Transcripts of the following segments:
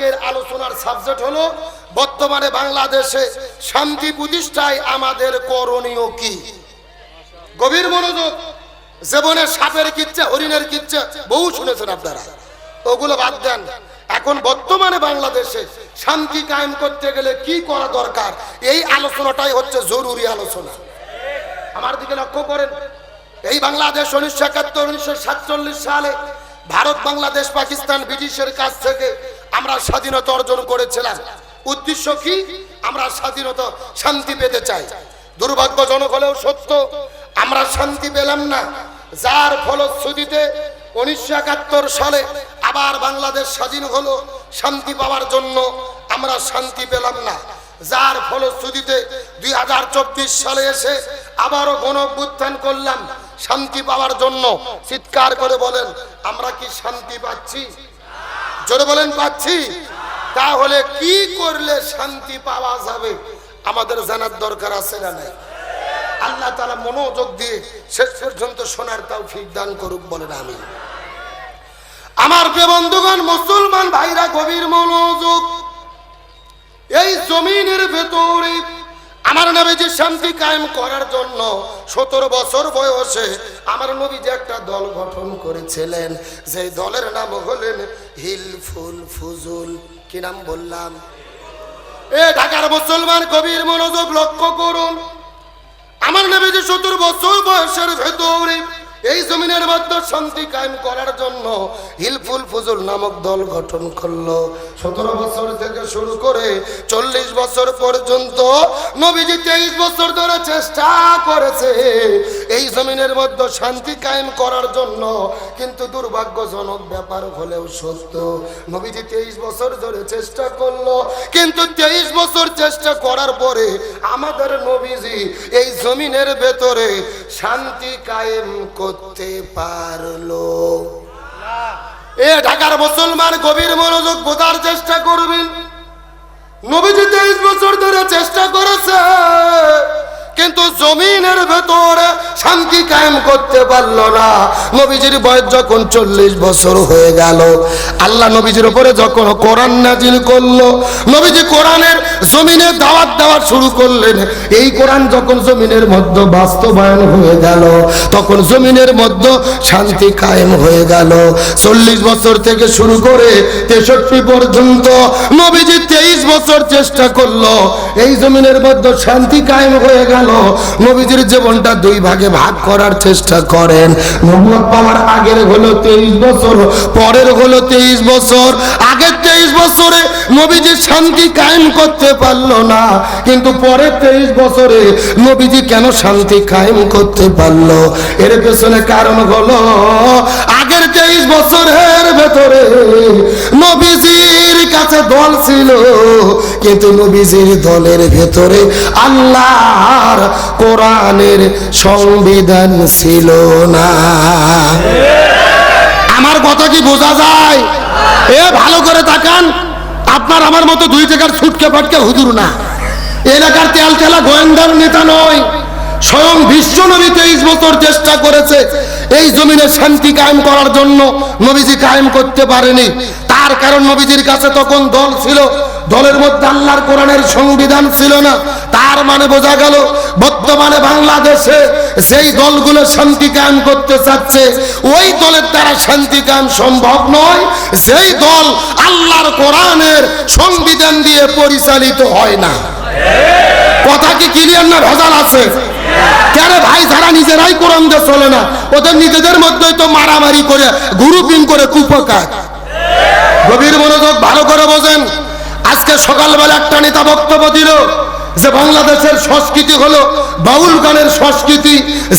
আজকের আলোচনার সাবজেক্ট হলো, বর্তমানে বাংলাদেশে শান্তি প্রতিষ্ঠায় আমাদের করণীয় কি? গভীর মনোযোগ জীবনে সাপের কিচ্ছা, হরিণের কিচ্ছা, বহু শুনেছেন আপনারা। ওগুলো বাদ দেন। এখন বর্তমানে বাংলাদেশে শান্তি কায়েম করতে গেলে কি করা দরকার? এই আলোচনাটাই হচ্ছে জরুরি আলোচনা। আমার দিকে লক্ষ্য করেন, এই বাংলাদেশ উনিশশো একাত্তর, উনিশশো সালে ভারত, বাংলাদেশ, পাকিস্তান, ব্রিটিশের কাছ থেকে আমরা স্বাধীনতা অর্জন করেছিলাম। উদ্দেশ্য কি? আমরা স্বাধীনতা, শান্তি পেতে চাই। দুর্ভাগ্যজনক হলেও সত্য, আমরা শান্তি পেলাম না। যার ফলশ্রুতিতে উনিশশো একাত্তর সালে আবার বাংলাদেশ স্বাধীন হলো, শান্তি পাওয়ার জন্য আমরা শান্তি পেলাম না। যার ফলশ্রুতিতে দুই হাজার চব্বিশ সালে এসে আবারও গণ অভ্যুত্থান করলাম, শান্তি পাওয়ার জন্য। চিৎকার করে বলেন, আমরা কি শান্তি পাচ্ছি? জোরে বলেন, পাচ্ছি। তাহলে কি করলে শান্তি পাওয়া যাবে? আমাদের জানার দরকার আছে না নাই? আল্লাহ তালা মনোযোগ দিয়ে শেষ পর্যন্ত শোনার তাও দান করুক বলেন আমি আমার বন্ধুগণ, মুসলমান ভাইরা, গভীর মনোযোগ। এই জমিনের ভেতরে আমার নামে যে শান্তি কায়েম করার জন্য সতেরো বছর বয়সে আমার নবী যে একটা দল গঠন করেছিলেন যে দলের নাম হলেন হিলফুল ফুজুল। কি নাম বললাম? এ ঢাকার মুসলমান কবির মনোযোগ লক্ষ্য করুন। আমার নবী যে সতেরো বছর বয়সের ভেতরে এই জমিনের মধ্যে শান্তি কায়েম করার জন্য হিলফুল ফুজুল নামক দল গঠন করল। সতেরো বছর থেকে শুরু করে চল্লিশ বছর পর্যন্ত নবীজি তেইশ বছর ধরে চেষ্টা করেছে এই জমিনের মধ্যে শান্তি কায়েম করার জন্য। কিন্তু দুর্ভাগ্যজনক ব্যাপার হলেও সত্য, নবীজি তেইশ বছর ধরে চেষ্টা করল। কিন্তু তেইশ বছর চেষ্টা করার পরে আমাদের নবীজি এই জমিনের ভেতরে শান্তি কায়েম করতে পারল। এ ঢাকার মুসলমান গভীর মনোযোগ বোঝার চেষ্টা করবেন। নবীজি তেইশ বছর ধরে চেষ্টা করেছে। কিন্তু জমিনের ভেতরে শান্তি কায়েম করতে পারল না। নবীজির বয়স যখন চল্লিশ বছর হয়ে গেল, আল্লাহ নবীজির উপরে যখন কোরআন নাজিল করল, নবীজি কোরআনের জমিনে দাওয়াত দেওয়া শুরু করলেন। এই কোরআন যখন জমিনের মধ্যে বাস্তবায়ন হয়ে গেল, তখন জমিনের মধ্যে শান্তি কায়েম হয়ে গেল। চল্লিশ বছর থেকে শুরু করে তেষট্টি পর্যন্ত নবীজি তেইশ বছর চেষ্টা করল। এই জমিনের মধ্যে শান্তি কায়েম হয়ে গেল। নবীজির জীবনটা দুই ভাগে ভাগ করার চেষ্টা করেন। পাওয়ার আগের হলো তেইশ বছর, পরের হলো তেইশ বছর। আগের তেইশ বছরে নবীজি শান্তি কায়েম করতে পারল না, কিন্তু পরের তেইশ বছরে নবীজি কেন শান্তি কায়েম করতে পারল? এর পেছনে কারণ হলো বছরের ভেতরে নবীজির কাছে দল ছিল, কিন্তু নবীজির দলের ভেতরে আল্লাহর কোরআনের সংবিধান ছিল না। আমার কথা কি বোঝা যায়? এ, ভালো করে তাকান। আপনার আমার মতো দুই টাকার ছুটকে ফাটকে হুজুর না। এলাকার তেল তেলা গোয়েন্দার নেতা নয়, স্বয়ং বিশ্ব নবী তেইশ বছর চেষ্টা করেছে এই জমিনে শান্তি কায়েম করার জন্য নবীজি কায়েম করতে পারেনি। তার কারণ নবীজির কাছে তখন দল ছিল, দলের মধ্যে আল্লাহর কোরআনের সংবিধান ছিল না। তার মানে বোঝা গেল, বর্তমানে বাংলাদেশে সেই দলগুলো শান্তি কায়েম করতে চাচ্ছে, ওই দলের দ্বারা শান্তি কায়েম সম্ভব নয়। সেই দল আল্লাহর কোরআনের সংবিধান দিয়ে পরিচালিত হয় না। কথা কি ক্লিয়ার না ভেজাল আছে? কেন ভাই, যারা নিজেরাই কোরআন চলে না, ওদের নিজেদের মধ্যেই তো মারামারি করে গ্রুপিং করে কুপকার। গভীর মনোযোগ ভালো করে বোঝেন। আজকে সকালবেলা একটা নেতা বক্তব্য দিল যে, বাংলাদেশের সংস্কৃতি হলো বাউল গানের সংস্কৃতি,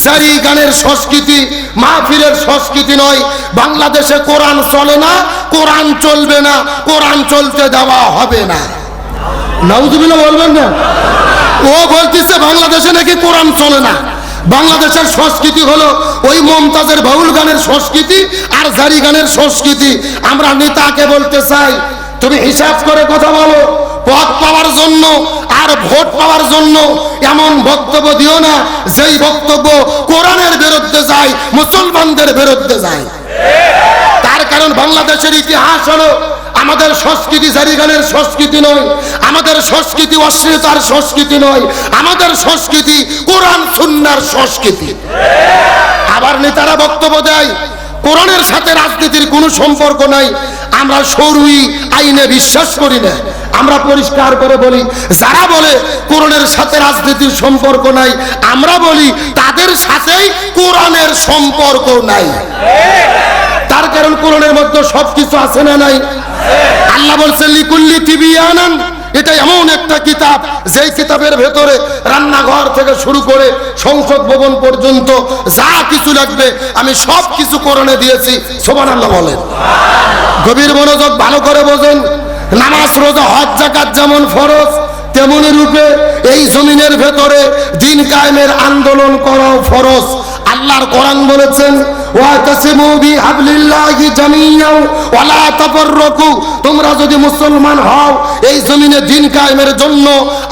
জারি গানের সংস্কৃতি, মাহফিলের সংস্কৃতি নয়। বাংলাদেশে কোরআন চলে না, কোরআন চলবে না, কোরআন চলতে দেওয়া হবে না। নাউজুবিল্লাহ বলবেন না? ও বলতেছে, বাংলাদেশে নাকি কোরআন চলে না। বাংলাদেশের সংস্কৃতি হলো ওই মমতাজের বাউল গানের সংস্কৃতি আর জারি গানের সংস্কৃতি। আমরা নেতাকে বলতে চাই, তুমি হিসাব করে কথা বলো, পদ পাওয়ার জন্য আর ভোট পাওয়ার জন্য এমন বক্তব্য দিও না, যেই বক্তব্য কোরআনের বিরুদ্ধে যায়, মুসলমানদের বিরুদ্ধে যায়। তার কারণ বাংলাদেশের ইতিহাস হলো আমাদের সংস্কৃতি জারিগানের সংস্কৃতি নয়, আমাদের সংস্কৃতি অশ্লীলতার সংস্কৃতি নয়, আমাদের সংস্কৃতি কোরআন সুন্নার সংস্কৃতি। আবার নেতারা বক্তব্য দেয়, কোরআনের সাথে রাজনীতির কোনো সম্পর্ক নাই, আমরা সরুই আইনে বিশ্বাস করি না। আমরা পরিষ্কার করে বলি, যারা বলে কোরআনের সাথে রাজনীতির সম্পর্ক নাই, আমরা বলি তাদের সাথেই কোরআনের সম্পর্ক নাই। তার কারণ কোরআনের মধ্যে সবকিছু আছে না নাই? আল্লাহ বলছেন লিকুল্লি টিভি আনান এটা এমন একটা কিতাব, যেই কিতাবের ভেতরে রান্নাঘর থেকে শুরু করে সংসদ ভবন পর্যন্ত যা কিছু লাগবে, আমি সব কিছু করণে দিয়েছি। সোমান আল্লাহ বলেন। গভীর মনোযোগ ভালো করে বোঝেন। নামাজ, রোজা, হজ জাকাত যেমন ফরজ, তেমনি রূপে এই জমিনের ভেতরে দিন কায়েমের আন্দোলন করাও ফরজ। আল্লাহর কোরআন বলেছেন ওয়াতাসিমু বিহাবলিল্লাহি জামিয়াও ওয়ালা তাফাররাকু। তোমরা যদি মুসলমান হও, এই জমিনে দিন কায়েমের জন্য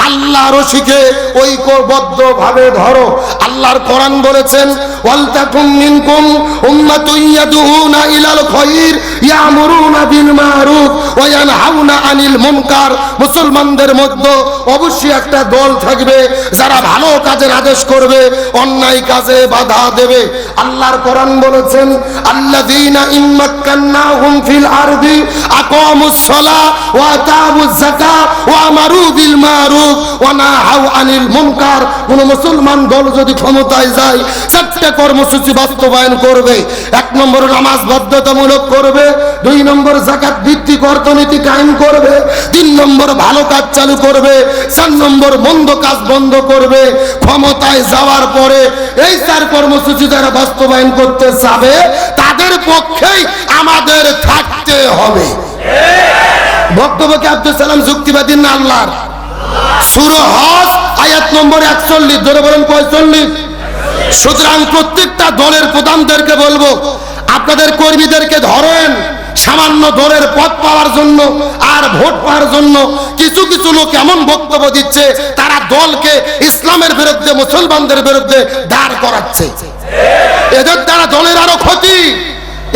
আল্লাহ রশিকে ঐক্যবদ্ধ ভাবে ধরো। আল্লাহর কোরআন বলেছেন ওয়ালতাকুম মিনকুম উম্মাতুন ইয়াদউনা ইলাল খায়র ইয়ামুরুনা বিল মারুফ ওয়া ইয়ানহাউনা আনিল মুনকার। মুসলমানদের মধ্যে অবশ্যই একটা দল থাকবে, যারা ভালো কাজের আদেশ করবে, অন্যায় কাজে বাধা দেবে। আল্লাহর কোরআন বলেছেন, আল্লাযীনা ফিল আরদি আকামুস ওয়া ওয়া আমারু বিল মারুফ ওয়া নাহাউ আনিল মুনকার। কোন মুসলমান দল যদি ক্ষমতায় যায় চারটে কর্মসূচি বাস্তবায়ন করবে। এক নম্বর নামাজ বাধ্যতামূলক করবে, দুই নম্বর জাকাত ভিত্তিক অর্থনীতি কায়েম করবে, তিন নম্বর ভালো কাজ চালু করবে, চার নম্বর মন্দ কাজ বন্ধ করবে। ক্ষমতায় যাওয়ার পরে এই চার কর্মসূচি যারা বাস্তবায়ন করতে চাবে, তাদের পক্ষেই আমাদের থাকতে হবে। বক্তব্যকে আব্দুল সালাম যুক্তিবাদী না সুর হজ, আয়াত নম্বর একচল্লিশ, ধরে বলেন পঁয়তাল্লিশ। সুতরাং প্রত্যেকটা দলের প্রধানদেরকে বলব, আপনাদের কর্মীদেরকে ধরেন, সামান্য দলের পদ পাওয়ার জন্য আর ভোট পাওয়ার জন্য কিছু কিছু লোক এমন বক্তব্য দিচ্ছে, তারা দলকে ইসলামের বিরুদ্ধে, মুসলমানদের বিরুদ্ধে দাঁড় করাচ্ছে। এদের দ্বারা দলের আরও ক্ষতি।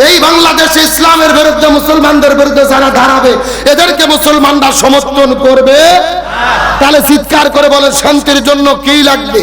এই বাংলাদেশে ইসলামের বিরুদ্ধে, মুসলমানদের বিরুদ্ধে যারা দাঁড়াবে, এদেরকে মুসলমানরা সমর্থন করবে। তাহলে চিৎকার করে বলে, শান্তির জন্য কি লাগবে?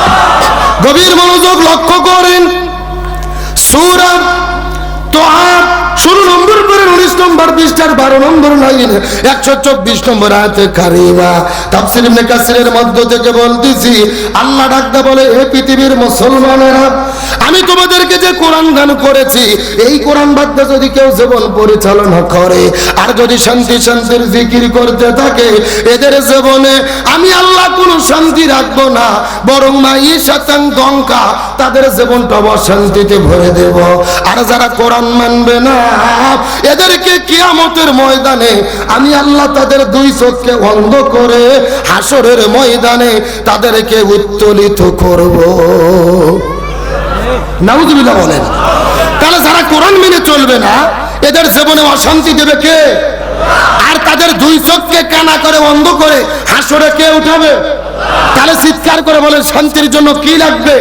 গভীর মনোযোগ লক্ষ্য করেন। সুরা তোহার ষোলো নম্বর করে উনিশ নম্বর পৃষ্ঠার বারো নম্বর লাইন একশো চব্বিশ নম্বর আয়াতে কারিমা। তাফসির ইবনে মধ্য থেকে বলতেছি, আল্লাহ ডাকদা বলে, এ পৃথিবীর মুসলমানেরা আমি তোমাদেরকে যে কোরআন দান করেছি, এই কোরআন বাদ্য যদি কেউ জীবন পরিচালনা করে, আর যদি শান্তি শান্তির জিকির করতে থাকে, এদের জীবনে আমি আল্লাহ কোনো শান্তি রাখব না, বরং মাই শতাং দঙ্কা তাদের জীবনটা অশান্তিতে ভরে দেব। আর যারা কোরআন মানবে না, এদেরকে কিয়ামতের ময়দানে আমি আল্লাহ তাদের দুই চোখকে অন্ধ করে হাসরের ময়দানে তাদেরকে উত্তোলিত করব। নাউজুবিল্লাহ বলেন। তাহলে যারা কোরআন মেনে চলবে না। এদের জীবনে অশান্তি দেবে কে? আর তাদের দুই চোখকে কানা করে অন্ধ করে, হাসরে কে উঠাবে? তাহলে চিৎকার করে বলেন, শান্তির জন্য কি লাগবে?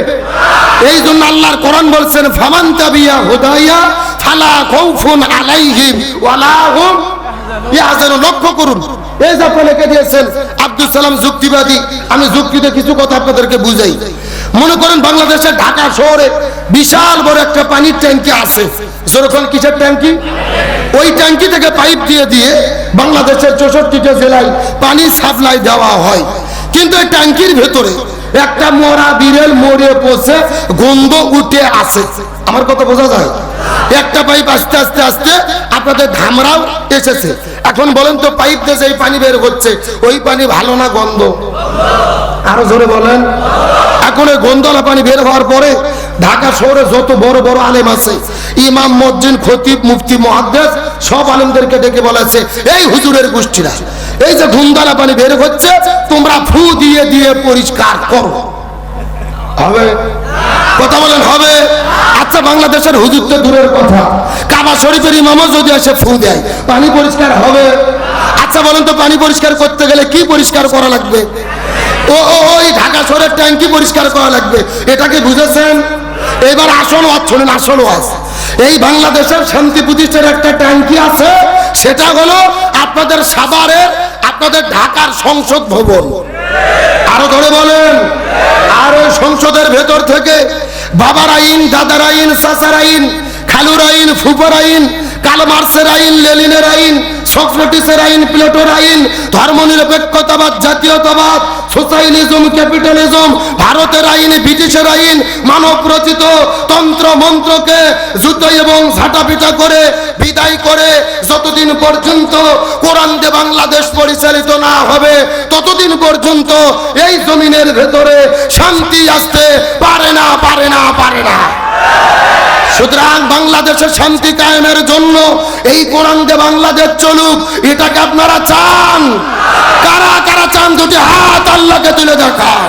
এই জন্য আল্লাহর কোরআন বলছেন, ফামান তাবিয়া হুদাইয়া ফালা খাউফুন আলাইহিম ওয়ালা হুম। ইয়াহজানু লক্ষ্য করুন। এই যে আপনি লিখে দিয়েছেন আব্দুল সালাম যুক্তিবাদী। আমি যুক্তিতে কিছু কথা আপনাদেরকে বুঝাই। মনে করেন বাংলাদেশের ঢাকা শহরে বিশাল বড় একটা পানির ট্যাঙ্কি আছে। যেরকম কিসের ট্যাঙ্কি? ওই ট্যাঙ্কি থেকে পাইপ দিয়ে দিয়ে বাংলাদেশের চৌষট্টিটা জেলায় পানি সাপ্লাই দেওয়া হয়। কিন্তু এই ট্যাঙ্কির ভেতরে একটা মরা বিড়েল মরে পচে গন্ধ উঠে আসে আমার কথা বোঝা যায়? একটা পাইপ আস্তে আস্তে আস্তে আপনাদের ধামরাও এসেছে। এখন বলেন তো পাইপ দিয়ে যে এই পানি বের হচ্ছে, ওই পানি ভালো না গন্ধ? আরও জোরে বলেন। এখন ওই গন্ধলা পানি বের হওয়ার পরে ঢাকা শহরে যত বড় বড় আলেম আছে, ইমাম, মসজিদ, খতিব, মুফতি মহাদ্দেশ সব আলেমদেরকে ডেকে বলেছে, এই হুজুরের গোষ্ঠীরা, এই যে ধুমধারা পানি বের হচ্ছে, তোমরা ফু দিয়ে দিয়ে পরিষ্কার করো। হবে? কথা বলেন, হবে? আচ্ছা বাংলাদেশের হুজুর তো দূরের কথা। কাবা শরীফের ইমামও যদি এসে ফু দেয়, পানি পরিষ্কার হবে? আচ্ছা বলেন তো, পানি পরিষ্কার করতে গেলে কি পরিষ্কার করা লাগবে? ও ওই ঢাকা শহরের ট্যাঙ্কি পরিষ্কার করা লাগবে। এটা কি বুঝেছেন? এবার আসল ওয়াজ, শুনেন, আসল ওয়াজ। এই বাংলাদেশের শান্তি প্রতিষ্ঠার একটা ট্যাঙ্কি আছে, সেটা হলো আপনাদের সাভারের, আপনাদের ঢাকার সংসদ ভবন। আরও ধরে বলেন, আর ওই সংসদের ভেতর থেকে বাবার আইন দাদার আইন চাচার আইন খালুর আইন ফুপর আইন কালমার্সের আইন লেলিনের সক্রেটিসের আইন, প্লেটোর আইন, ধর্মনিরপেক্ষতাবাদ, জাতীয়তাবাদ সোশ্যালিজম ক্যাপিটালিজম, ভারতের আইন, ব্রিটিশের আইন মানব রচিত তন্ত্র, মন্ত্রকে যুদ্ধ এবং ঝাঁটাপিটা করে বিদায় করে যতদিন পর্যন্ত কোরআন দিয়ে বাংলাদেশ পরিচালিত না হবে, ততদিন পর্যন্ত এই জমিনের ভেতরে শান্তি আসতে পারে না পারে না পারে না। সুতরাং বাংলাদেশের শান্তি কায়েমের জন্য এই কোরআন দিয়ে বাংলাদেশ চলুক, এটাকে আপনারা চান। কারা কারা চান দুটি হাত আল্লাহকে তুলে দেখান।